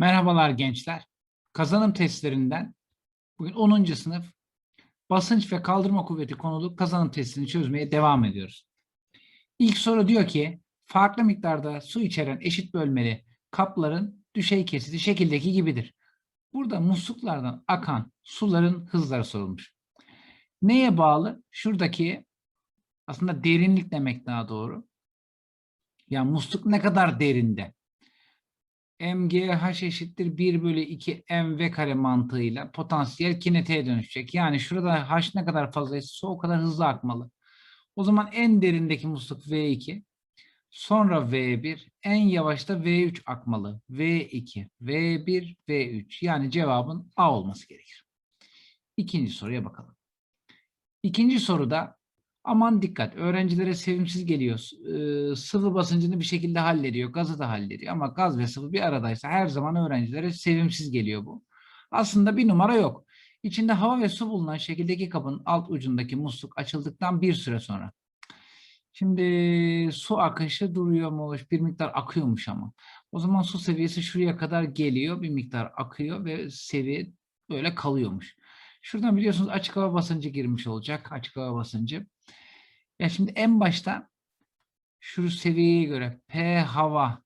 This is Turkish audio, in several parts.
Merhabalar gençler. Kazanım testlerinden bugün 10. sınıf basınç ve kaldırma kuvveti konulu kazanım testini çözmeye devam ediyoruz. İlk soru diyor ki farklı miktarda su içeren eşit bölmeli kapların düşey kesiti şekildeki gibidir. Burada musluklardan akan suların hızları sorulmuş. Neye bağlı? Şuradaki aslında derinlik demek daha doğru. Yani musluk ne kadar derinde? MGH eşittir 1 bölü 2 mv kare mantığıyla potansiyel kinetiğe dönüşecek. Yani şurada H ne kadar fazlaysa o kadar hızlı akmalı. O zaman en derindeki musluk V2, sonra V1, en yavaşta V3 akmalı. V2, V1, V3. Yani cevabın A olması gerekir. İkinci soruya bakalım. İkinci soruda Aman dikkat, öğrencilere sevimsiz geliyor. Ee, sıvı basıncını bir şekilde hallediyor, gazı da hallediyor. Ama gaz ve sıvı bir aradaysa her zaman öğrencilere sevimsiz geliyor bu. Aslında bir numara yok. İçinde hava ve su bulunan şekildeki kabın alt ucundaki musluk açıldıktan bir süre sonra. Şimdi su akışı duruyormuş, bir miktar akıyormuş ama. O zaman su seviyesi şuraya kadar geliyor, bir miktar akıyor ve seviye böyle kalıyormuş. Şuradan biliyorsunuz açık hava basıncı girmiş olacak, açık hava basıncı. Ya şimdi en başta şu seviyeye göre P hava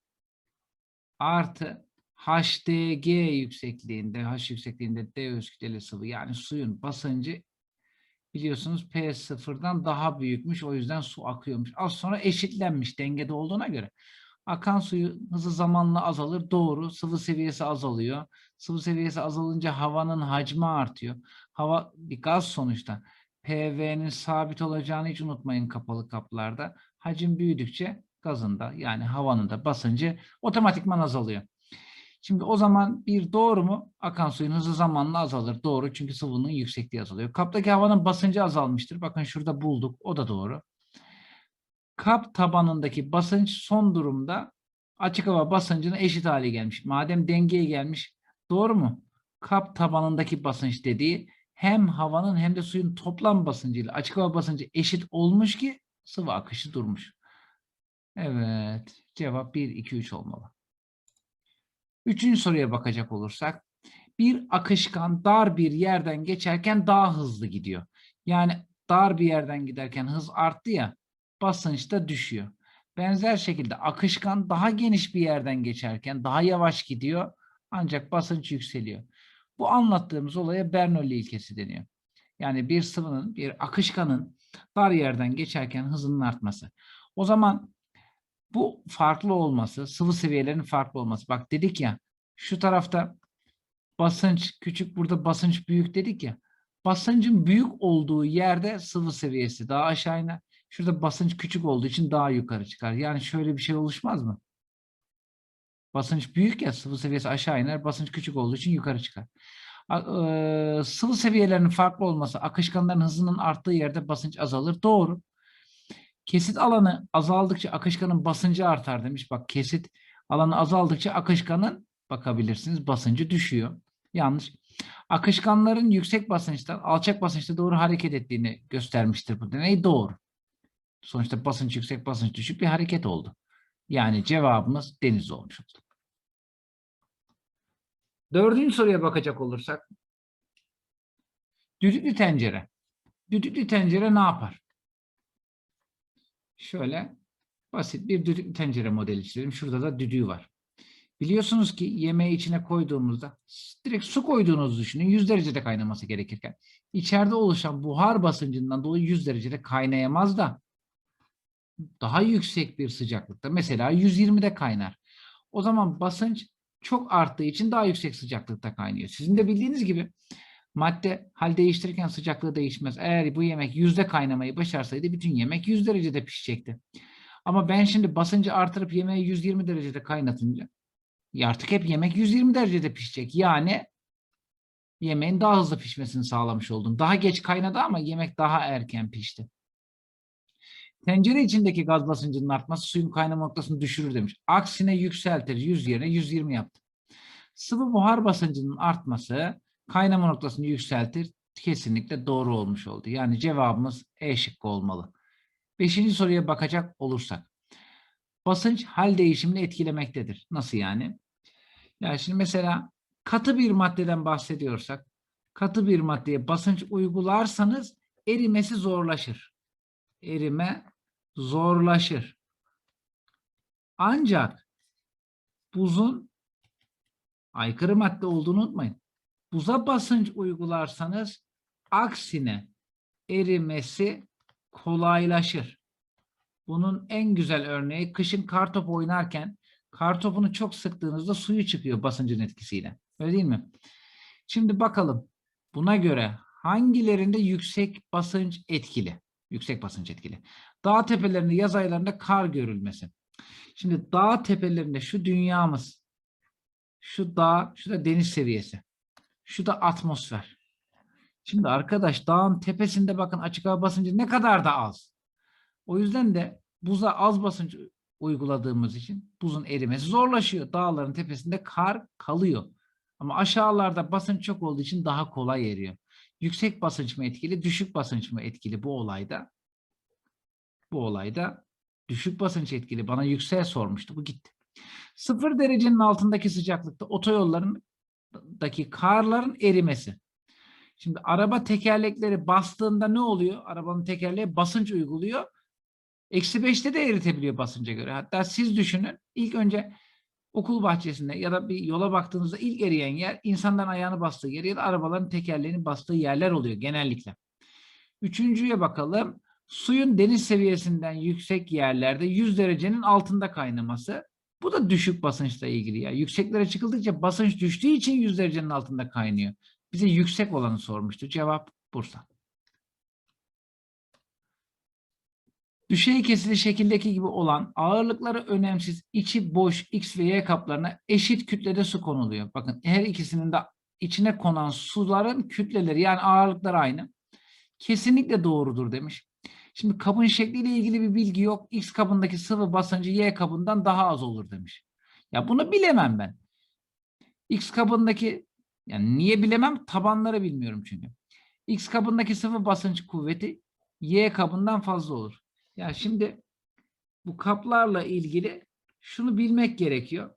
artı HDG yüksekliğinde, H yüksekliğinde D öz kütleli sıvı yani suyun basıncı biliyorsunuz P sıfırdan daha büyükmüş. O yüzden su akıyormuş. Az sonra eşitlenmiş dengede olduğuna göre. Akan suyun hızı zamanla azalır. Doğru. Sıvı seviyesi azalıyor. Sıvı seviyesi azalınca havanın hacmi artıyor. Hava bir gaz sonuçta. PV'nin sabit olacağını hiç unutmayın kapalı kaplarda. Hacim büyüdükçe gazın da yani havanın da basıncı otomatikman azalıyor. Şimdi o zaman bir doğru mu? Akan suyun hızı zamanla azalır. Doğru çünkü sıvının yüksekliği azalıyor. Kaptaki havanın basıncı azalmıştır. Bakın şurada bulduk. O da doğru. Kap tabanındaki basınç son durumda açık hava basıncına eşit hale gelmiş. Madem dengeye gelmiş doğru mu? Kap tabanındaki basınç dediği hem havanın hem de suyun toplam basıncıyla açık hava basıncı eşit olmuş ki sıvı akışı durmuş. Evet. Cevap 1, 2, 3 olmalı. Üçüncü soruya bakacak olursak. Bir akışkan dar bir yerden geçerken daha hızlı gidiyor. Yani dar bir yerden giderken hız arttı ya basınç da düşüyor. Benzer şekilde akışkan daha geniş bir yerden geçerken daha yavaş gidiyor ancak basınç yükseliyor. Bu anlattığımız olaya Bernoulli ilkesi deniyor. Yani bir sıvının, bir akışkanın dar yerden geçerken hızının artması. O zaman bu farklı olması, sıvı seviyelerinin farklı olması. Bak dedik ya, şu tarafta basınç küçük, burada basınç büyük dedik ya. Basıncın büyük olduğu yerde sıvı seviyesi daha aşağı iner. Şurada basınç küçük olduğu için daha yukarı çıkar. Yani şöyle bir şey oluşmaz mı? Basınç büyük ya sıvı seviyesi aşağı iner. Basınç küçük olduğu için yukarı çıkar. Sıvı seviyelerinin farklı olması akışkanların hızının arttığı yerde basınç azalır. Doğru. Kesit alanı azaldıkça akışkanın basıncı artar demiş. Bak kesit alanı azaldıkça akışkanın bakabilirsiniz basıncı düşüyor. Yanlış. Akışkanların yüksek basınçtan alçak basınçta doğru hareket ettiğini göstermiştir bu deney. Doğru. Sonuçta basınç yüksek basınç düşük bir hareket oldu. Yani cevabımız deniz olmuş oldu. Dördüncü soruya bakacak olursak. Düdüklü tencere. Düdüklü tencere ne yapar? Şöyle basit bir düdüklü tencere modeli çizelim. Şurada da düdüğü var. Biliyorsunuz ki yemeği içine koyduğumuzda direkt su koyduğunuzu düşünün 100 derecede kaynaması gerekirken içeride oluşan buhar basıncından dolayı 100 derecede kaynayamaz da daha yüksek bir sıcaklıkta mesela 120'de kaynar. O zaman basınç çok arttığı için daha yüksek sıcaklıkta kaynıyor. Sizin de bildiğiniz gibi madde hal değiştirirken sıcaklığı değişmez. Eğer bu yemek yüzde kaynamayı başarsaydı bütün yemek 100 derecede pişecekti. Ama ben şimdi basıncı artırıp yemeği 120 derecede kaynatınca artık hep yemek 120 derecede pişecek. Yani yemeğin daha hızlı pişmesini sağlamış oldum. Daha geç kaynadı ama yemek daha erken pişti. Tencere içindeki gaz basıncının artması suyun kaynama noktasını düşürür demiş. Aksine yükseltir. 100 yerine 120 yaptı. Sıvı buhar basıncının artması kaynama noktasını yükseltir. Kesinlikle doğru olmuş oldu. Yani cevabımız E şıkkı olmalı. Beşinci soruya bakacak olursak. Basınç hal değişimini etkilemektedir. Nasıl yani? Yani şimdi mesela katı bir maddeden bahsediyorsak, katı bir maddeye basınç uygularsanız erimesi zorlaşır. Erime zorlaşır. Ancak buzun aykırı madde olduğunu unutmayın. Buza basınç uygularsanız aksine erimesi kolaylaşır. Bunun en güzel örneği kışın kartop oynarken kartopunu çok sıktığınızda suyu çıkıyor basıncın etkisiyle. Öyle değil mi? Şimdi bakalım buna göre hangilerinde yüksek basınç etkili? Yüksek basınç etkili. Dağ tepelerinde yaz aylarında kar görülmesi. Şimdi dağ tepelerinde şu dünyamız, şu dağ, şu da deniz seviyesi, şu da atmosfer. Şimdi arkadaş dağın tepesinde bakın açık hava basıncı ne kadar da az. O yüzden de buza az basınç uyguladığımız için buzun erimesi zorlaşıyor. Dağların tepesinde kar kalıyor. Ama aşağılarda basınç çok olduğu için daha kolay eriyor. Yüksek basınç mı etkili, düşük basınç mı etkili bu olayda? Bu olayda düşük basınç etkili. Bana yüksek sormuştu. Bu gitti. Sıfır derecenin altındaki sıcaklıkta otoyollarındaki karların erimesi. Şimdi araba tekerlekleri bastığında ne oluyor? Arabanın tekerleği basınç uyguluyor. Eksi 5'te de eritebiliyor basınca göre. Hatta siz düşünün ilk önce okul bahçesinde ya da bir yola baktığınızda ilk eriyen yer insanların ayağını bastığı yer ya da arabaların tekerleğinin bastığı yerler oluyor genellikle. Üçüncüye bakalım. Suyun deniz seviyesinden yüksek yerlerde 100 derecenin altında kaynaması. Bu da düşük basınçla ilgili ya. Yükseklere çıkıldıkça basınç düştüğü için 100 derecenin altında kaynıyor. Bize yüksek olanı sormuştu. Cevap Bursa. Düşey kesili şekildeki gibi olan ağırlıkları önemsiz içi boş X ve Y kaplarına eşit kütlede su konuluyor. Bakın her ikisinin de içine konan suların kütleleri yani ağırlıkları aynı. Kesinlikle doğrudur demiş. Şimdi kabın şekliyle ilgili bir bilgi yok. X kabındaki sıvı basıncı Y kabından daha az olur demiş. Ya bunu bilemem ben. X kabındaki yani niye bilemem? Tabanları bilmiyorum çünkü. X kabındaki sıvı basınç kuvveti Y kabından fazla olur. Ya şimdi bu kaplarla ilgili şunu bilmek gerekiyor.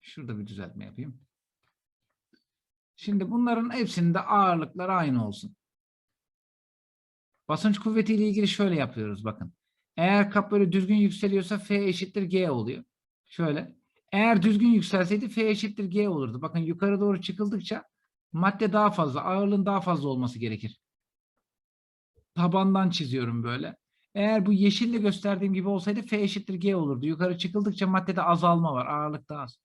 Şurada bir düzeltme yapayım. Şimdi bunların hepsinde ağırlıkları aynı olsun. Basınç kuvveti ile ilgili şöyle yapıyoruz bakın. Eğer kap böyle düzgün yükseliyorsa F eşittir G oluyor. Şöyle. Eğer düzgün yükselseydi F eşittir G olurdu. Bakın yukarı doğru çıkıldıkça madde daha fazla, ağırlığın daha fazla olması gerekir. Tabandan çiziyorum böyle. Eğer bu yeşille gösterdiğim gibi olsaydı F eşittir G olurdu. Yukarı çıkıldıkça maddede azalma var. Ağırlık daha az.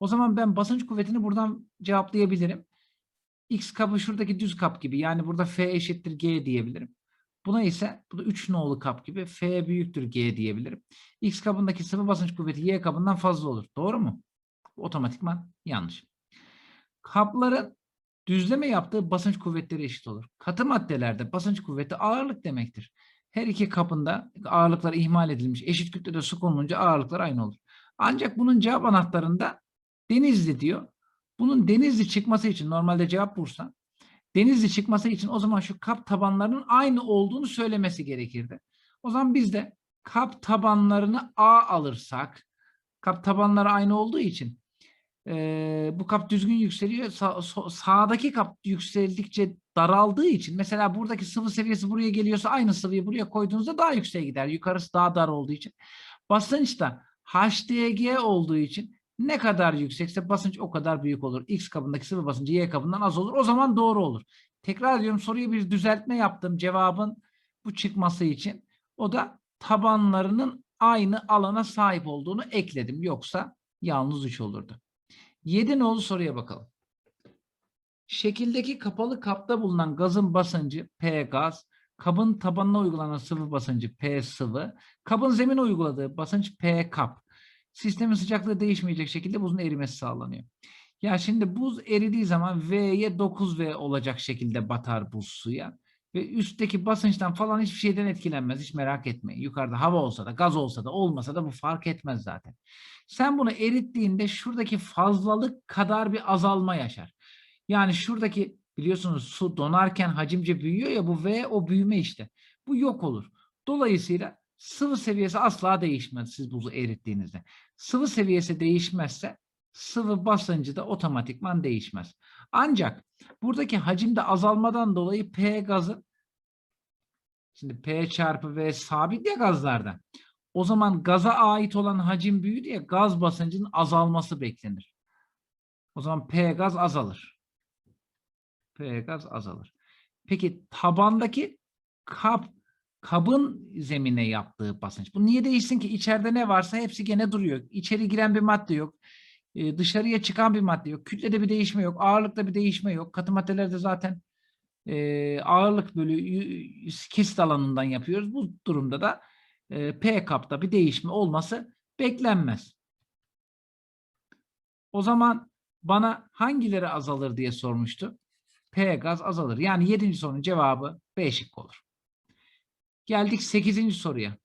O zaman ben basınç kuvvetini buradan cevaplayabilirim. X kabı şuradaki düz kap gibi. Yani burada F eşittir G diyebilirim. Buna ise bu da 3 nolu kap gibi F büyüktür G diyebilirim. X kabındaki sıvı basınç kuvveti Y kabından fazla olur. Doğru mu? Otomatikman yanlış. Kapların düzleme yaptığı basınç kuvvetleri eşit olur. Katı maddelerde basınç kuvveti ağırlık demektir. Her iki kapında ağırlıklar ihmal edilmiş. Eşit kütlede su konulunca ağırlıklar aynı olur. Ancak bunun cevap anahtarında Denizli diyor. Bunun Denizli çıkması için normalde cevap Bursa. Denizli çıkması için o zaman şu kap tabanlarının aynı olduğunu söylemesi gerekirdi. O zaman biz de kap tabanlarını A alırsak, kap tabanları aynı olduğu için e, bu kap düzgün yükseliyor. Sa so sağdaki kap yükseldikçe daraldığı için mesela buradaki sıvı seviyesi buraya geliyorsa aynı sıvıyı buraya koyduğunuzda daha yükseğe gider. Yukarısı daha dar olduğu için. Basınç da HDG olduğu için ne kadar yüksekse basınç o kadar büyük olur. X kabındaki sıvı basıncı Y kabından az olur. O zaman doğru olur. Tekrar ediyorum soruyu bir düzeltme yaptım cevabın bu çıkması için. O da tabanlarının aynı alana sahip olduğunu ekledim. Yoksa yalnız 3 olurdu. 7 nolu soruya bakalım. Şekildeki kapalı kapta bulunan gazın basıncı P gaz, kabın tabanına uygulanan sıvı basıncı P sıvı, kabın zemine uyguladığı basınç P kap. Sistemin sıcaklığı değişmeyecek şekilde buzun erimesi sağlanıyor. Ya şimdi buz eridiği zaman V'ye 9V olacak şekilde batar buz suya. Ve üstteki basınçtan falan hiçbir şeyden etkilenmez. Hiç merak etmeyin. Yukarıda hava olsa da gaz olsa da olmasa da bu fark etmez zaten. Sen bunu erittiğinde şuradaki fazlalık kadar bir azalma yaşar. Yani şuradaki biliyorsunuz su donarken hacimce büyüyor ya bu V o büyüme işte. Bu yok olur. Dolayısıyla sıvı seviyesi asla değişmez siz buzu erittiğinizde. Sıvı seviyesi değişmezse sıvı basıncı da otomatikman değişmez. Ancak buradaki hacimde azalmadan dolayı P gazı şimdi P çarpı V sabit ya gazlarda. O zaman gaza ait olan hacim büyüdü ya gaz basıncının azalması beklenir. O zaman P gaz azalır. P gaz azalır. Peki tabandaki kap kabın zemine yaptığı basınç. Bu niye değişsin ki? İçeride ne varsa hepsi gene duruyor. İçeri giren bir madde yok. Ee, dışarıya çıkan bir madde yok. Kütlede bir değişme yok. Ağırlıkta bir değişme yok. Katı maddelerde zaten e, ağırlık bölü kesit alanından yapıyoruz. Bu durumda da e, P kapta bir değişme olması beklenmez. O zaman bana hangileri azalır diye sormuştu. P gaz azalır. Yani 7. sorunun cevabı B şıkkı olur. Geldik 8. soruya.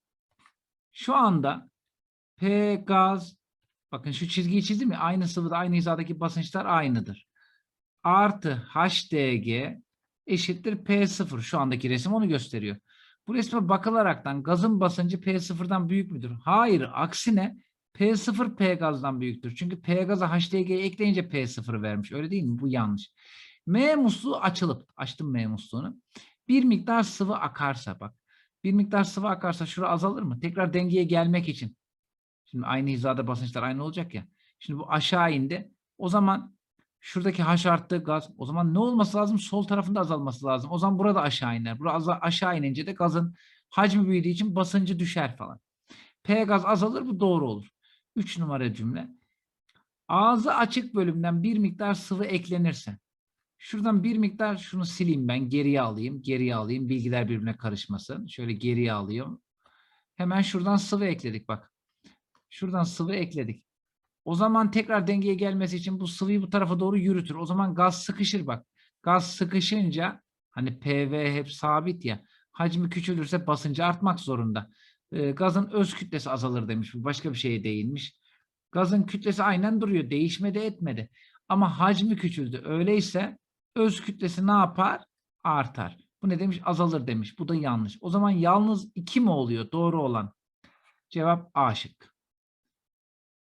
Şu anda P gaz bakın şu çizgiyi çizdim mi? Aynı sıvıda aynı hizadaki basınçlar aynıdır. Artı HDG eşittir P0. Şu andaki resim onu gösteriyor. Bu resme bakılaraktan gazın basıncı P0'dan büyük müdür? Hayır. Aksine P0 P gazdan büyüktür. Çünkü P gaza HDG'yi ekleyince P0 vermiş. Öyle değil mi? Bu yanlış. M musluğu açılıp, açtım M musluğunu. Bir miktar sıvı akarsa bak. Bir miktar sıvı akarsa şura azalır mı? Tekrar dengeye gelmek için. Şimdi aynı hizada basınçlar aynı olacak ya. Şimdi bu aşağı indi. O zaman şuradaki H arttı gaz. O zaman ne olması lazım? Sol tarafında azalması lazım. O zaman burada aşağı iner. Burada aşağı inince de gazın hacmi büyüdüğü için basıncı düşer falan. P gaz azalır bu doğru olur. 3 numara cümle. Ağzı açık bölümden bir miktar sıvı eklenirse. Şuradan bir miktar şunu sileyim ben. Geriye alayım. Geriye alayım. Bilgiler birbirine karışmasın. Şöyle geriye alıyorum. Hemen şuradan sıvı ekledik bak. Şuradan sıvı ekledik. O zaman tekrar dengeye gelmesi için bu sıvıyı bu tarafa doğru yürütür. O zaman gaz sıkışır bak. Gaz sıkışınca hani PV hep sabit ya. Hacmi küçülürse basıncı artmak zorunda. Ee, gazın öz kütlesi azalır demiş. Başka bir şeye değinmiş. Gazın kütlesi aynen duruyor. Değişmedi etmedi. Ama hacmi küçüldü. Öyleyse öz kütlesi ne yapar? Artar. Bu ne demiş? Azalır demiş. Bu da yanlış. O zaman yalnız 2 mi oluyor? Doğru olan. Cevap A şık.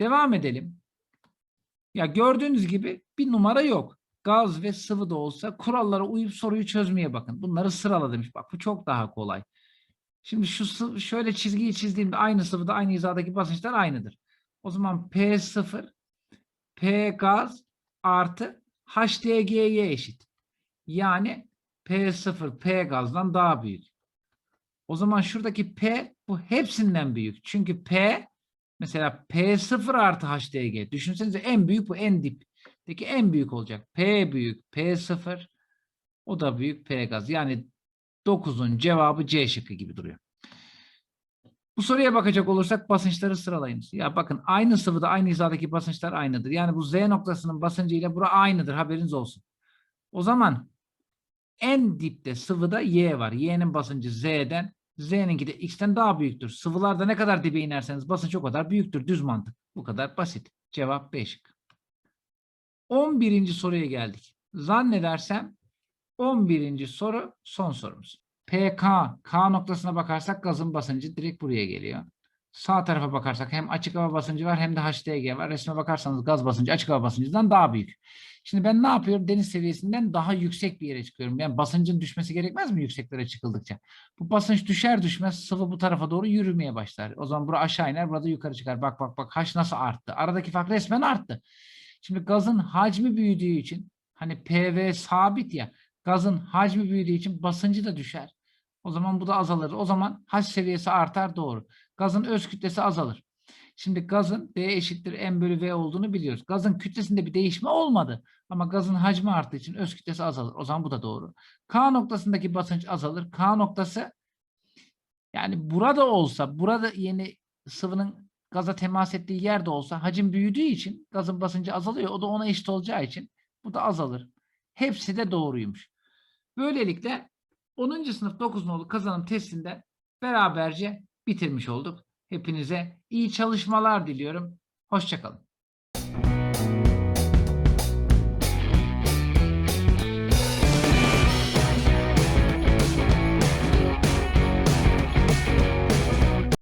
Devam edelim. Ya gördüğünüz gibi bir numara yok. Gaz ve sıvı da olsa kurallara uyup soruyu çözmeye bakın. Bunları sırala demiş. Bak bu çok daha kolay. Şimdi şu şöyle çizgiyi çizdiğimde aynı sıvıda aynı hizadaki basınçlar aynıdır. O zaman P0 P gaz artı HDG'ye eşit. Yani P0 P gazdan daha büyük. O zaman şuradaki P bu hepsinden büyük. Çünkü P mesela P0 artı HDG. Düşünsenize en büyük bu en dipteki en büyük olacak. P büyük P0 o da büyük P gaz. Yani 9'un cevabı C şıkkı gibi duruyor. Bu soruya bakacak olursak basınçları sıralayınız. Ya bakın aynı sıvıda aynı hizadaki basınçlar aynıdır. Yani bu Z noktasının basıncı ile bura aynıdır haberiniz olsun. O zaman en dipte sıvıda Y var. Y'nin basıncı Z'den, Z'ninki de X'ten daha büyüktür. Sıvılarda ne kadar dibe inerseniz basınç o kadar büyüktür. Düz mantık. Bu kadar basit. Cevap B şıkkı. 11. soruya geldik. Zannedersem 11. soru son sorumuz. PK, K noktasına bakarsak gazın basıncı direkt buraya geliyor. Sağ tarafa bakarsak hem açık hava basıncı var hem de HDG var. Resme bakarsanız gaz basıncı açık hava basıncından daha büyük. Şimdi ben ne yapıyorum? Deniz seviyesinden daha yüksek bir yere çıkıyorum. Yani basıncın düşmesi gerekmez mi yükseklere çıkıldıkça? Bu basınç düşer düşmez sıvı bu tarafa doğru yürümeye başlar. O zaman bura aşağı iner, burada yukarı çıkar. Bak bak bak H nasıl arttı? Aradaki fark resmen arttı. Şimdi gazın hacmi büyüdüğü için hani PV sabit ya gazın hacmi büyüdüğü için basıncı da düşer. O zaman bu da azalır. O zaman H seviyesi artar doğru. Gazın öz kütlesi azalır. Şimdi gazın D eşittir M bölü V olduğunu biliyoruz. Gazın kütlesinde bir değişme olmadı. Ama gazın hacmi arttığı için öz kütlesi azalır. O zaman bu da doğru. K noktasındaki basınç azalır. K noktası yani burada olsa, burada yeni sıvının gaza temas ettiği yerde olsa hacim büyüdüğü için gazın basıncı azalıyor. O da ona eşit olacağı için bu da azalır. Hepsi de doğruymuş. Böylelikle 10. sınıf 9 nolu kazanım testinde beraberce bitirmiş olduk. Hepinize iyi çalışmalar diliyorum. Hoşçakalın.